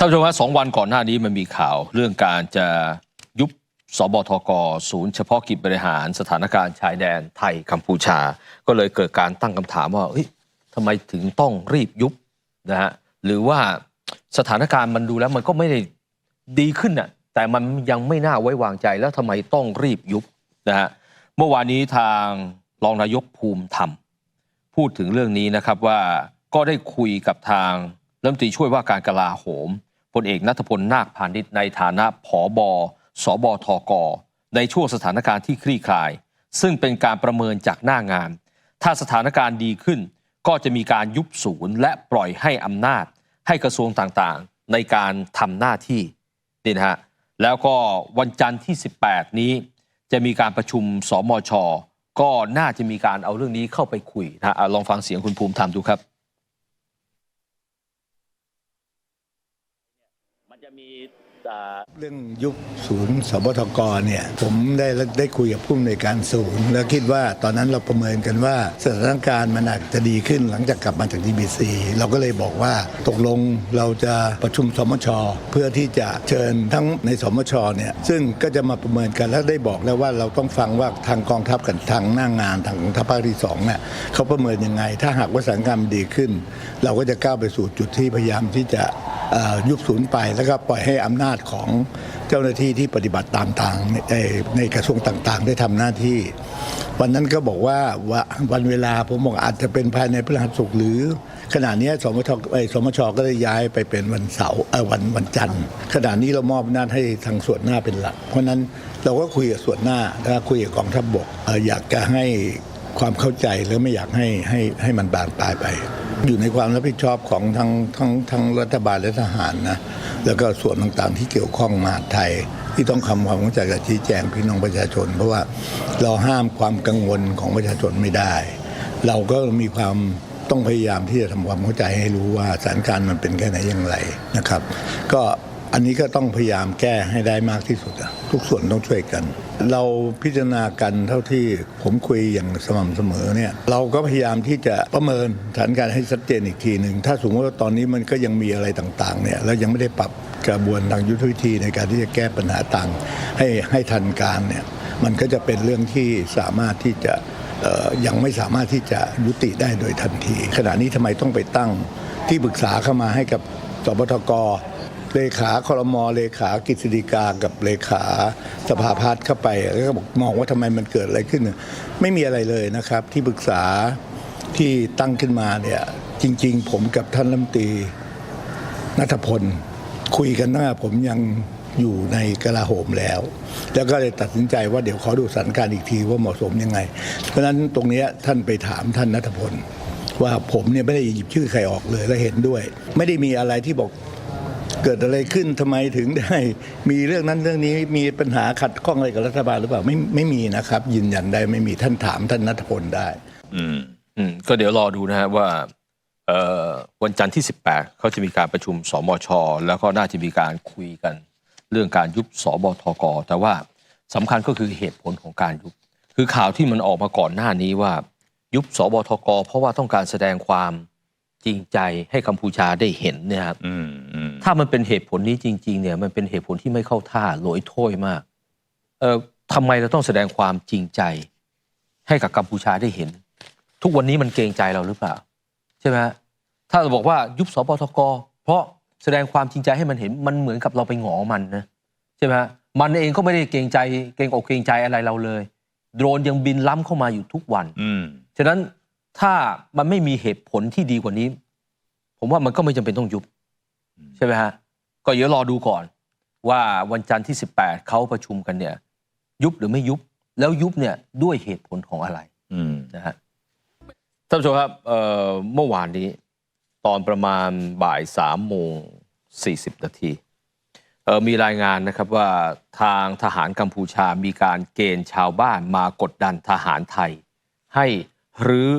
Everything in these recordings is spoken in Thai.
ท่านผู้ชมครับสองวันก่อนหน้านี้มันมีข่าวเรื่องการจะยุบสบทกศูนย์เฉพาะกิจบริหารสถานการณ์ชายแดนไทยกัมพูชา ก็เลยเกิดการตั้งคำถามว่าทำไมถึงต้องรีบยุบนะฮะหรือว่าสถานการณ์มันดูแล้วมันก็ไม่ได้ดีขึ้นน่ะแต่มันยังไม่น่าไว้วางใจแล้วทำไมต้องรีบยุบนะฮะเมื่อวานนี้ทางรองนายกภูมิธรรม พูดถึงเรื่องนี้นะครับว่าก็ได้คุยกับทางรัฐมนตรีช่วยว่าการกลาโหม พลเอกนัทพลนาคพาณิชย์ในฐานะผอบอสบทกในช่วงสถานการณ์ที่คลี่คลาย ซึ่งเป็นการประเมินจากหน้างาน ถ้าสถานการณ์ดีขึ้น ก็จะมีการยุบศูนย์ และปล่อยให้อำนาจ ให้กระทรวงต่างๆ ในการทำหน้าที่นี่นะฮะแล้วก็วันจันทร์ที่ 18 นี้ จะมีการประชุมสมช ก็น่าจะมีการเอาเรื่องนี้เข้าไปคุยนะอะลองฟังเสียงคุณภูมิธรรมดูครับันจะมีเรื่องยุบศูนย์สบทกรเนี่ยผมได้ได้คุยกับผู้อำนวยการศูนย์ แล้วคิดว่าตอนนั้นเราประเมินกันว่าสถานการณ์มันอาจจะดีขึ้นหลังจากกลับมาจากดีบีซีเราก็เลยบอกว่าตกลงเราจะประชุมสมช เพื่อที่จะเชิญทั้งในสมชเนี่ยซึ่งก็จะมาประเมินกันแล้วได้บอกแล้วว่าเราต้องฟังว่าทางกองทัพกับทางหน้างงานทางกองทัพภาคที่สองเนี่ยเขาประเมินยังไง ถ้าหากว่าสถานการณ์ดีขึ้น เราก็จะก้าวไปสู่จุดที่พยายามที่จะ ยุบศูนย์ไปแล้วก็ปล่อยให้อำนาจของเจ้าหน้าที่ที่ปฏิบัติตามทางในในกระทรวงต่างๆ ได้ทำหน้าที่ วันนั้นก็บอกว่าว,วันเวลาผมบอกอาจจะเป็นภายในพฤหัสศุกร์หรือ ขณะนี้สมชสมชก็ได้ย้ายไปเป็นวันเสาร์วันวันจันทร์ขณะนี้เรามอบอำนาจให้ทางส่วนหน้าเป็นหลัก เพราะนั้นเราก็คุยกับส่วนหน้าแล้วคุยกับกองทัพบกเอ่ออยากจะให้ความเข้าใจแล้วไม่อยากให้ให้ให้มันบานปลายไป อยู่ในความรับผิดชอบของทั้งทั้งทั้งรัฐบาลและทหารนะแล้วก็ส่วนต่างๆที่เกี่ยวข้องมหาไทย ที่ต้องทำความเข้าใจกับชี้แจงพี่น้องประชาชน เพราะว่าเราห้ามความกังวลของประชาชนไม่ได้ เราก็มีความต้องพยายามที่จะทำความเข้าใจให้รู้ว่าสถานการณ์มันเป็นแค่ไหนอย่างไรนะครับ ก็ อันนี้ก็ต้องพยายามแก้ให้ได้มากที่สุด ทุกส่วนต้องช่วยกัน เราพิจารณากันเท่าที่ผมคุยอย่างสม่ำเสมอเนี่ยเราก็พยายามที่จะประเมินสถานการณ์ให้ชัดเจนอีกทีหนึ่งถ้าสมมติว่าตอนนี้มันก็ยังมีอะไรต่างๆเนี่ยแล้วยังไม่ได้ปรับกระบวนทางยุทธวิธีในการที่จะแก้ปัญหาต่างให้ให้ทันการเนี่ยมันก็จะเป็นเรื่องที่สามารถที่จะยังไม่สามารถที่จะยุติได้โดยทันที ขณะนี้ทำไมต้องไปตั้งที่ปรึกษาเข้ามาให้กับสบทก เลขาคอรมอเลขากฤษฎีกากับเลขาสภาพัฒน์เข้าไปแล้วก็บอกมองว่าทำไมมันเกิดอะไรขึ้น ไม่มีอะไรเลยนะครับ ที่ปรึกษาที่ตั้งขึ้นมาเนี่ยจริง ๆ ผมกับท่านรัฐมนตรีนัทพล คุยกันตั้งแต่ผมยังอยู่ในกลาโหมแล้ว แล้วก็เลยตัดสินใจว่าเดี๋ยวขอดูสถานการณ์อีกทีว่าเหมาะสมยังไง เพราะฉะนั้นตรงนี้ท่านไปถามท่านนัทพลว่าผมเนี่ยไม่ได้หยิบชื่อใครออกเลยและเห็นด้วย ไม่ได้มีอะไรที่บอก เกิดอะไรขึ้นทำไมถึงได้ มีเรื่องนั้นเรื่องนี้มีปัญหาขัดข้องอะไรกับรัฐบาลหรือเปล่าไม่ไม่มีนะครับ ยืนยันได้ไม่มีท่านถามท่านนัทพลได้ อืมอืมก็เดี๋ยวรอดูนะฮะว่าเอ่อวันจันทร์ที่ 18 เขาจะมีการประชุมสมช แล้วก็น่าจะมีการคุยกัน เรื่องการยุบสบทก แต่ว่าสำคัญก็คือเหตุผลของการยุบ คือข่าวที่มันออกมาก่อนหน้านี้ว่า ยุบสบทก เพราะว่าต้องการแสดงความ จริงใจให้กัมพูชาได้เห็นเนี่ยครับอืมอืมถ้ามันเป็นเหตุผลนี้จริง ๆ เนี่ย มันเป็นเหตุผลที่ไม่เข้าท่าโหลอยโถ้วยมาก เออทำไมเราต้องแสดงความจริงใจ ให้กับกัมพูชาได้เห็น ทุกวันนี้มันเกรงใจเราหรือเปล่า ใช่ไหมฮะถ้าเราบอกว่ายุบสปทก เพราะแสดงความจริงใจให้มันเห็นมันเหมือนกับเราไปหงอมันนะใช่ไหมฮะมันเองก็ไม่ได้เกรงใจเกรงอกเกรงใจอะไรเราเลย โดรนยังบินล้ำเข้ามาอยู่ทุกวัน อืม ฉะนั้น ถ้ามันไม่มีเหตุผลที่ดีกว่านี้ ผมว่ามันก็ไม่จำเป็นต้องยุบ ใช่ไหมฮะ ก็เดี๋ยวรอดูก่อน ว่าวันจันทร์ที่ 18เขาประชุมกันเนี่ย ยุบหรือไม่ยุบ แล้วยุบเนี่ยด้วยเหตุผลของอะไรอืมนะฮะท่านผู้ชมครับเอ่อเมื่อวานนี้ ตอนประมาณบ่ายสามโมงสี่สิบนาทีเอ่อมีรายงานนะครับว่าทางทหารกัมพูชามีการเกณฑ์ชาวบ้านมากดดันทหารไทย ให้รื้อ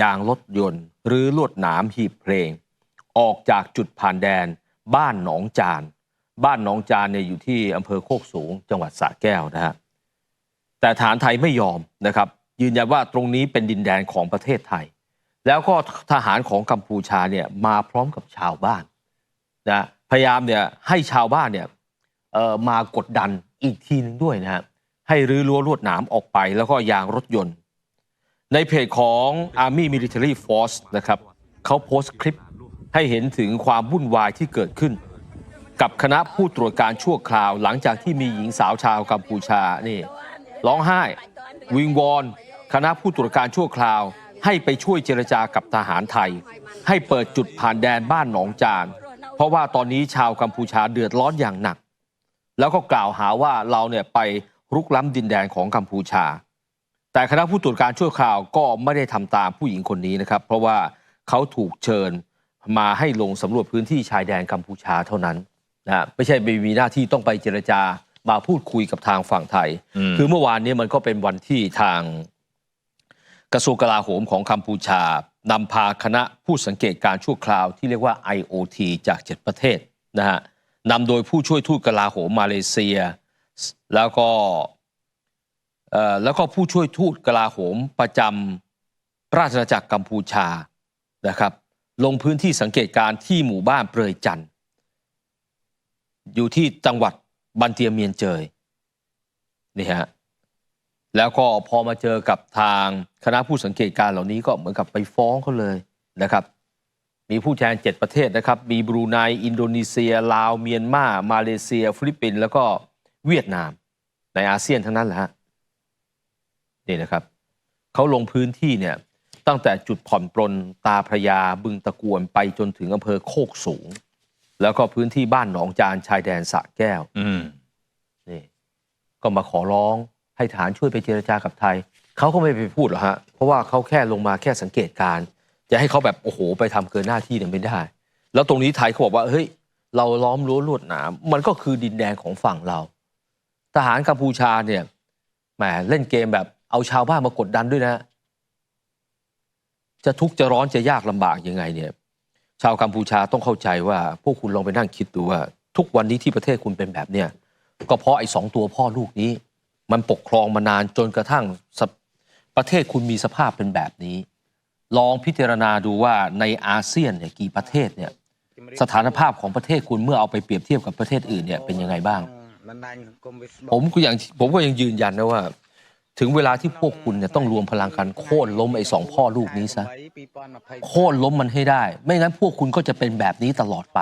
ยางรถยนต์ หรือลวดหนามหีบเพลง ออกจากจุดผ่านแดน บ้านหนองจาน บ้านหนองจานเนี่ยอยู่ที่อำเภอโคกสูง จังหวัดสระแก้วนะฮะแต่ฐานไทยไม่ยอมนะครับ ยืนยันว่าตรงนี้เป็นดินแดนของประเทศไทย แล้วก็ทหารของกัมพูชาเนี่ยมาพร้อมกับชาวบ้านนะพยายามเนี่ยให้ชาวบ้านเนี่ยเอ่อมากดดันอีกทีหนึ่งด้วยนะฮะให้รื้อรั้วลวดหนามออกไป แล้วก็ยางรถยนต์ ในเพจของ Army Military Force นะครับเขาโพสต์คลิปให้เห็นถึงความวุ่นวายที่เกิดขึ้น กับคณะผู้ตรวจการชั่วคราว หลังจากที่มีหญิงสาวชาวกัมพูชานี่ร้องไห้ วิงวอน คณะผู้ตรวจการชั่วคราว ให้ไปช่วยเจรจากับทหารไทย ให้เปิดจุดผ่านแดนบ้านหนองจาน เพราะว่าตอนนี้ชาวกัมพูชาเดือดร้อนอย่างหนัก แล้วก็กล่าวหาว่าเราเนี่ยไปรุกล้ำดินแดนของกัมพูชา แต่คณะผู้ตรวจการชั่วคราวก็ไม่ได้ทำตามผู้หญิงคนนี้นะครับ เพราะว่าเขาถูกเชิญมาให้ลงสำรวจพื้นที่ชายแดนกัมพูชาเท่านั้นนะฮะไม่ใช่ไปมีหน้าที่ต้องไปเจรจามาพูดคุยกับทางฝั่งไทยอืมคือเมื่อวานนี้มันก็เป็นวันที่ทางกระทรวงกลาโหมของกัมพูชานำพาคณะผู้สังเกตการณ์ชั่วคราวที่เรียกว่า IOT จาก 7 ประเทศนะฮะนำโดยผู้ช่วยทูตกลาโหมมาเลเซีย แล้วก็เอ่อ แล้วก็ผู้ช่วยทูตกลาโหมประจำราชอาณาจักรกัมพูชานะครับ ลงพื้นที่สังเกตการณ์ที่หมู่บ้านเปรยจันทร์อยู่ที่จังหวัดบันเตียเมียนเจยนี่ฮะแล้วก็พอมาเจอกับทางคณะผู้สังเกตการณ์เหล่านี้ก็เหมือนกับไปฟ้องเขาเลยนะครับ มีผู้แทน 7 ประเทศนะครับ มีบรูไนอินโดนีเซีย ลาวเมียนมา มาเลเซีย ฟิลิปปินส์แล้วก็เวียดนามในอาเซียนทั้งนั้นแหละฮะ นี่นะครับเขาลงพื้นที่เนี่ยตั้งแต่จุดผ่อนปลนตาพระยาบึงตะกวนไปจนถึงอำเภอโคกสูง แล้วก็พื้นที่บ้านหนองจานชายแดนสระแก้วอืมนี่ก็มาขอร้องให้ฐานช่วยไปเจรจากับไทย เขาก็ไม่ไปพูดหรอกฮะ เพราะว่าเขาแค่ลงมาแค่สังเกตการณ์จะให้เขาแบบโอ้โห ไปทำเกินหน้าที่เนี่ยไม่ได้ แล้วตรงนี้ไทยเขาบอกว่าเฮ้ยเราล้อมรั้วลวดหนามมันก็คือดินแดนของฝั่งเรา ทหารกัมพูชาเนี่ยแหมเล่นเกมแบบ เอาชาวบ้านมากดดันด้วยนะ จะทุกข์จะร้อนจะยากลำบากยังไงเนี่ย ชาวกัมพูชาต้องเข้าใจว่า พวกคุณลองไปนั่งคิดดูว่า ทุกวันนี้ที่ประเทศคุณเป็นแบบเนี่ย ก็เพราะไอ้สองตัวพ่อลูกนี้ มันปกครองมานานจนกระทั่งประเทศคุณมีสภาพเป็นแบบนี้ ลองพิจารณาดูว่าในอาเซียนเนี่ยกี่ประเทศเนี่ยสถานภาพของประเทศคุณเมื่อเอาไปเปรียบเทียบกับประเทศอื่นเนี่ยเป็นยังไงบ้าง ผมก็อย่างผมก็ยังยืนยันนะว่า ถึงเวลาที่พวกคุณเนี่ยต้องรวมพลังกันโค่นล้มไอ้สองพ่อลูกนี้ซะโค่นล้มมันให้ได้ ไม่งั้นพวกคุณก็จะเป็นแบบนี้ตลอดไป